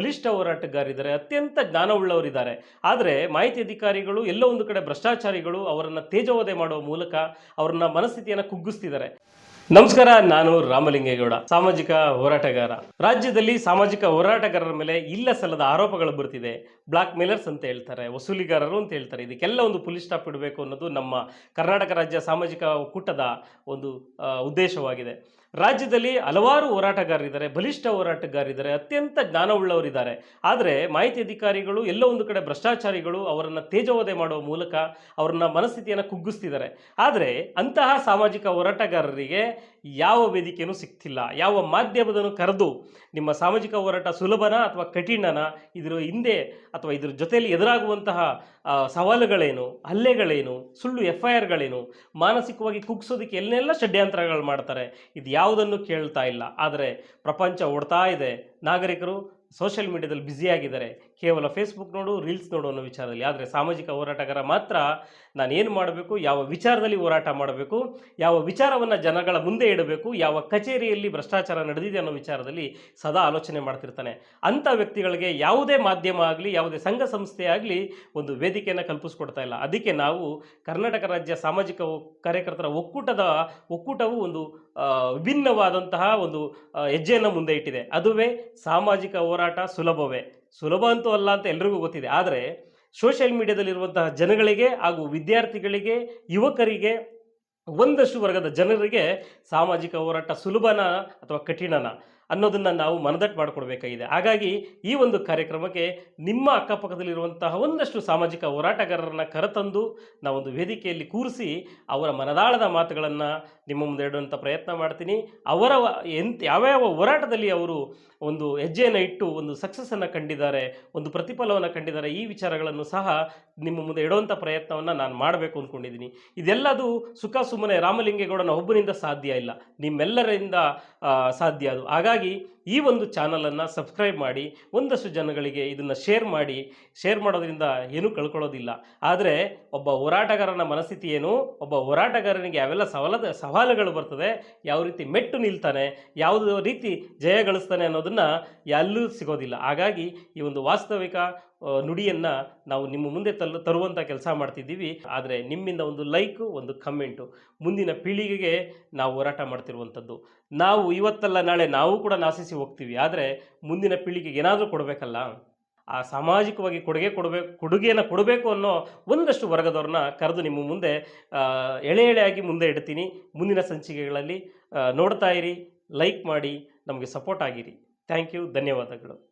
ಬಲಿಷ್ಠ ಹೋರಾಟಗಾರಿದ್ದಾರೆ ಅತ್ಯಂತ ಜ್ಞಾನವುಳ್ಳವರಿದ್ದಾರೆ. ಆದರೆ ಮಾಹಿತಿ ಅಧಿಕಾರಿಗಳು, ಎಲ್ಲೋ ಒಂದು ಕಡೆ ಭ್ರಷ್ಟಾಚಾರಿಗಳು ಅವರನ್ನು ತೇಜೋವಧೆ ಮಾಡುವ ಮೂಲಕ ಅವರನ್ನ ಮನಸ್ಥಿತಿಯನ್ನು ಕುಗ್ಗಿಸ್ತಿದ್ದಾರೆ. ನಮಸ್ಕಾರ, ನಾನು ರಾಮಲಿಂಗೇಗೌಡ, ಸಾಮಾಜಿಕ ಹೋರಾಟಗಾರ. ರಾಜ್ಯದಲ್ಲಿ ಸಾಮಾಜಿಕ ಹೋರಾಟಗಾರರ ಮೇಲೆ ಇಲ್ಲ ಸಲ್ಲದ ಆರೋಪಗಳು ಬರ್ತಿದೆ. ಬ್ಲಾಕ್ ಮೇಲರ್ಸ್ ಅಂತ ಹೇಳ್ತಾರೆ, ವಸೂಲಿಗಾರರು ಅಂತ ಹೇಳ್ತಾರೆ. ಇದಕ್ಕೆಲ್ಲ ಒಂದು ಪೊಲೀಸ್ ಸ್ಟಾಪ್ ಇಡಬೇಕು ಅನ್ನೋದು ನಮ್ಮ ಕರ್ನಾಟಕ ರಾಜ್ಯ ಸಾಮಾಜಿಕ ಒಕ್ಕೂಟದ ಒಂದು ಉದ್ದೇಶವಾಗಿದೆ. ರಾಜ್ಯದಲ್ಲಿ ಹಲವಾರು ಹೋರಾಟಗಾರರಿದ್ದಾರೆ, ಬಲಿಷ್ಠ ಹೋರಾಟಗಾರರಿದ್ದಾರೆ, ಅತ್ಯಂತ ಜ್ಞಾನವುಳ್ಳವರಿದ್ದಾರೆ. ಆದರೆ ಮಾಹಿತಿ ಅಧಿಕಾರಿಗಳು, ಎಲ್ಲೋ ಒಂದು ಕಡೆ ಭ್ರಷ್ಟಾಚಾರಿಗಳು ಅವರನ್ನು ತೇಜೋವಧೆ ಮಾಡುವ ಮೂಲಕ ಅವರನ್ನ ಮನಸ್ಥಿತಿಯನ್ನು ಕುಗ್ಗಿಸ್ತಿದ್ದಾರೆ. ಆದರೆ ಅಂತಹ ಸಾಮಾಜಿಕ ಹೋರಾಟಗಾರರಿಗೆ ಯಾವ ವೇದಿಕೆಯೂ ಸಿಗ್ತಿಲ್ಲ. ಯಾವ ಮಾಧ್ಯಮದನ್ನು ಕರೆದು ನಿಮ್ಮ ಸಾಮಾಜಿಕ ಹೋರಾಟ ಸುಲಭನ ಅಥವಾ ಕಠಿಣನ, ಇದರ ಹಿಂದೆ ಅಥವಾ ಇದ್ರ ಜೊತೆಯಲ್ಲಿ ಎದುರಾಗುವಂತಹ ಸವಾಲುಗಳೇನು, ಹಲ್ಲೆಗಳೇನು, ಸುಳ್ಳು ಎಫ್ ಐ ಆರ್ಗಳೇನು ಮಾನಸಿಕವಾಗಿ ಕುಗ್ಸೋದಕ್ಕೆ ಎಲ್ಲೆಲ್ಲ ಷಡ್ಯಂತ್ರಗಳು ಮಾಡ್ತಾರೆ. ಇದು ಯಾವುದನ್ನು ಕೇಳ್ತಾ ಇಲ್ಲ. ಆದರೆ ಪ್ರಪಂಚ ಓಡ್ತಾ ಇದೆ. ನಾಗರಿಕರು ಸೋಷಿಯಲ್ ಮೀಡಿಯಾದಲ್ಲಿ ಬ್ಯುಸಿಯಾಗಿದ್ದಾರೆ ಕೇವಲ ಫೇಸ್ಬುಕ್ ನೋಡು ರೀಲ್ಸ್ ನೋಡು ಅನ್ನೋ ವಿಚಾರದಲ್ಲಿ. ಆದರೆ ಸಾಮಾಜಿಕ ಹೋರಾಟಗಾರ ಮಾತ್ರ ನಾನೇನು ಮಾಡಬೇಕು, ಯಾವ ವಿಚಾರದಲ್ಲಿ ಹೋರಾಟ ಮಾಡಬೇಕು, ಯಾವ ವಿಚಾರವನ್ನು ಜನಗಳ ಮುಂದೆ ಇಡಬೇಕು, ಯಾವ ಕಚೇರಿಯಲ್ಲಿ ಭ್ರಷ್ಟಾಚಾರ ನಡೆದಿದೆ ಅನ್ನೋ ವಿಚಾರದಲ್ಲಿ ಸದಾ ಆಲೋಚನೆ ಮಾಡ್ತಿರ್ತಾನೆ. ಅಂಥ ವ್ಯಕ್ತಿಗಳಿಗೆ ಯಾವುದೇ ಮಾಧ್ಯಮ ಆಗಲಿ, ಯಾವುದೇ ಸಂಘ ಸಂಸ್ಥೆ ಆಗಲಿ ಒಂದು ವೇದಿಕೆಯನ್ನು ಕಲ್ಪಿಸ್ಕೊಡ್ತಾ ಇಲ್ಲ. ಅದಕ್ಕೆ ನಾವು ಕರ್ನಾಟಕ ರಾಜ್ಯ ಸಾಮಾಜಿಕ ಕಾರ್ಯಕರ್ತರ ಒಕ್ಕೂಟದ, ಒಕ್ಕೂಟವು ಒಂದು ವಿಭಿನ್ನವಾದಂತಹ ಒಂದು ಹೆಜ್ಜೆಯನ್ನು ಮುಂದೆ ಇಟ್ಟಿದೆ. ಅದುವೇ ಸಾಮಾಜಿಕ ಹೋರಾಟ ಸುಲಭವೇ. ಸುಲಭ ಅಂತೂ ಅಲ್ಲ ಅಂತ ಎಲ್ರಿಗೂ ಗೊತ್ತಿದೆ. ಆದರೆ ಸೋಷಿಯಲ್ ಮೀಡಿಯಾದಲ್ಲಿರುವಂತಹ ಜನಗಳಿಗೆ ಹಾಗೂ ವಿದ್ಯಾರ್ಥಿಗಳಿಗೆ, ಯುವಕರಿಗೆ, ಒಂದಷ್ಟು ವರ್ಗದ ಜನರಿಗೆ ಸಾಮಾಜಿಕ ಹೋರಾಟ ಸುಲಭನ ಅಥವಾ ಕಠಿಣನ? ಅನ್ನೋದನ್ನು ನಾವು ಮನದಟ್ಟು ಮಾಡಿಕೊಡ್ಬೇಕಾಗಿದೆ. ಹಾಗಾಗಿ ಈ ಒಂದು ಕಾರ್ಯಕ್ರಮಕ್ಕೆ ನಿಮ್ಮ ಅಕ್ಕಪಕ್ಕದಲ್ಲಿರುವಂತಹ ಒಂದಷ್ಟು ಸಾಮಾಜಿಕ ಹೋರಾಟಗಾರರನ್ನ ಕರೆತಂದು ನಾವೊಂದು ವೇದಿಕೆಯಲ್ಲಿ ಕೂರಿಸಿ ಅವರ ಮನದಾಳದ ಮಾತುಗಳನ್ನು ನಿಮ್ಮ ಮುಂದೆ ಇಡುವಂಥ ಪ್ರಯತ್ನ ಮಾಡ್ತೀನಿ. ಅವರ ಎಂತ, ಯಾವ್ಯಾವ ಹೋರಾಟದಲ್ಲಿ ಅವರು ಒಂದು ಹೆಜ್ಜೆಯನ್ನು ಇಟ್ಟು ಒಂದು ಸಕ್ಸಸ್ಸನ್ನು ಕಂಡಿದ್ದಾರೆ, ಒಂದು ಪ್ರತಿಫಲವನ್ನು ಕಂಡಿದ್ದಾರೆ, ಈ ವಿಚಾರಗಳನ್ನು ಸಹ ನಿಮ್ಮ ಮುಂದೆ ಇಡುವಂಥ ಪ್ರಯತ್ನವನ್ನು ನಾನು ಮಾಡಬೇಕು ಅಂದ್ಕೊಂಡಿದ್ದೀನಿ ಇದೆಲ್ಲದು ಸುಖ ಸುಮ್ಮನೆ ರಾಮಲಿಂಗೇಗೌಡನ ಒಬ್ಬನಿಂದ ಸಾಧ್ಯ ಇಲ್ಲ. ನಿಮ್ಮೆಲ್ಲರಿಂದ ಸಾಧ್ಯ ಅದು. ಹಾಗಾಗಿ ಈ ಒಂದು ಚಾನಲನ್ನು ಸಬ್ಸ್ಕ್ರೈಬ್ ಮಾಡಿ, ಒಂದಷ್ಟು ಜನಗಳಿಗೆ ಇದನ್ನು ಶೇರ್ ಮಾಡಿ ಶೇರ್ ಮಾಡೋದ್ರಿಂದ ಏನೂ ಕಳ್ಕೊಳ್ಳೋದಿಲ್ಲ. ಆದರೆ ಒಬ್ಬ ಹೋರಾಟಗಾರನ ಮನಸ್ಥಿತಿ ಏನು? ಒಬ್ಬ ಹೋರಾಟಗಾರನಿಗೆ ಯಾವೆಲ್ಲ ಸವಾಲದ, ಸವಾಲುಗಳು ಬರ್ತದೆ, ಯಾವ ರೀತಿ ಮೆಟ್ಟು ನಿಲ್ತಾನೆ, ಯಾವುದೋ ರೀತಿ ಜಯ ಗಳಿಸ್ತಾನೆ ಅನ್ನೋದನ್ನು ಎಲ್ಲೂ ಸಿಗೋದಿಲ್ಲ. ಹಾಗಾಗಿ ಈ ಒಂದು ವಾಸ್ತವಿಕ ನುಡಿಯನ್ನ ನಾವು ನಿಮ್ಮ ಮುಂದೆ ತಲ್ ತರುವಂಥ ಕೆಲಸ ಮಾಡ್ತಿದ್ದೀವಿ. ಆದರೆ ನಿಮ್ಮಿಂದ ಒಂದು ಲೈಕು, ಒಂದು ಕಮೆಂಟು, ಮುಂದಿನ ಪೀಳಿಗೆಗೆ ನಾವು ಹೋರಾಟ ಮಾಡ್ತಿರುವಂಥದ್ದು. ನಾವು ಇವತ್ತಲ್ಲ, ನಾಳೆ ನಾವು ಕೂಡ ನಾಶಿಸಿ ಹೋಗ್ತೀವಿ. ಆದರೆ ಮುಂದಿನ ಪೀಳಿಗೆಗೆ ಏನಾದರೂ ಕೊಡಬೇಕಲ್ಲ? ಆ ಸಾಮಾಜಿಕವಾಗಿ ಕೊಡುಗೆ ಕೊಡಬೇಕು, ಕೊಡುಗೆಯನ್ನು ಕೊಡಬೇಕು ಅನ್ನೋ ಒಂದಷ್ಟು ವರ್ಗದವ್ರನ್ನ ಕರೆದು ನಿಮ್ಮ ಮುಂದೆ ಎಳೆ ಎಳೆಯಾಗಿ ಮುಂದೆ ಇಡ್ತೀನಿ. ಮುಂದಿನ ಸಂಚಿಕೆಗಳಲ್ಲಿ ನೋಡ್ತಾ ಇರಿ, ಲೈಕ್ ಮಾಡಿ, ನಮಗೆ ಸಪೋರ್ಟ್ ಆಗಿರಿ. ಥ್ಯಾಂಕ್ ಯು, ಧನ್ಯವಾದಗಳು.